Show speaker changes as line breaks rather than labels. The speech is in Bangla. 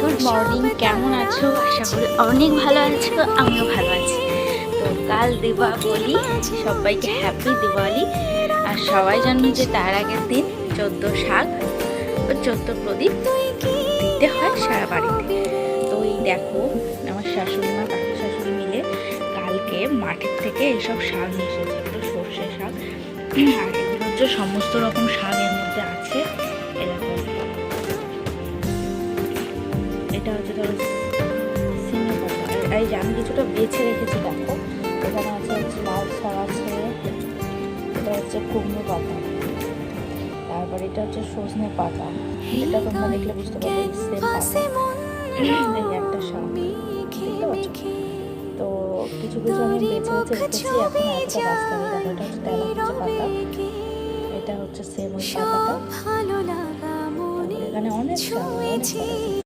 গুড মর্নিং কেমন আছো? আশা করি অনেক ভালো আছো, আমিও ভালো আছি। তো কাল দীপাবলি সবাইকে হ্যাপি দিওয়ালি। আর সবাই জানো যে তার আগের দিন চোদ্দ শাক ও চোদ্দ প্রদীপ দিতে হয় সারা বাড়িতে। তো এই দেখো, আমার শাশুড়ি মা কাকু শাশুড়ি মিলে কালকে মাঠের থেকে এসব শাক নিয়ে এসেছে সর্ষে শাক। আর এগুলো সমস্ত রকম শাক এর মধ্যে আছে এটা হচ্ছে ধরো সিমে পাতা। এই যে আমি কিছুটা বেছে রেখেছি দেখো। এখানে আছে হচ্ছে লাল আছে এটা হচ্ছে কুমড়ো পাতা। তারপর এটা হচ্ছে সজনে পাতা। এটা তোমরা দেখলে বুঝতে পারবে সেম পাতা। এই একটা শাক। তো কিছু কিছু আমি বেছে বেছে রেখেছি এখন দেখো এটা হচ্ছে তেলা হচ্ছে পাতা। এটা হচ্ছে সেম ওই পাতাটা।
ভালো
এখানে অনেক অনেক আছে।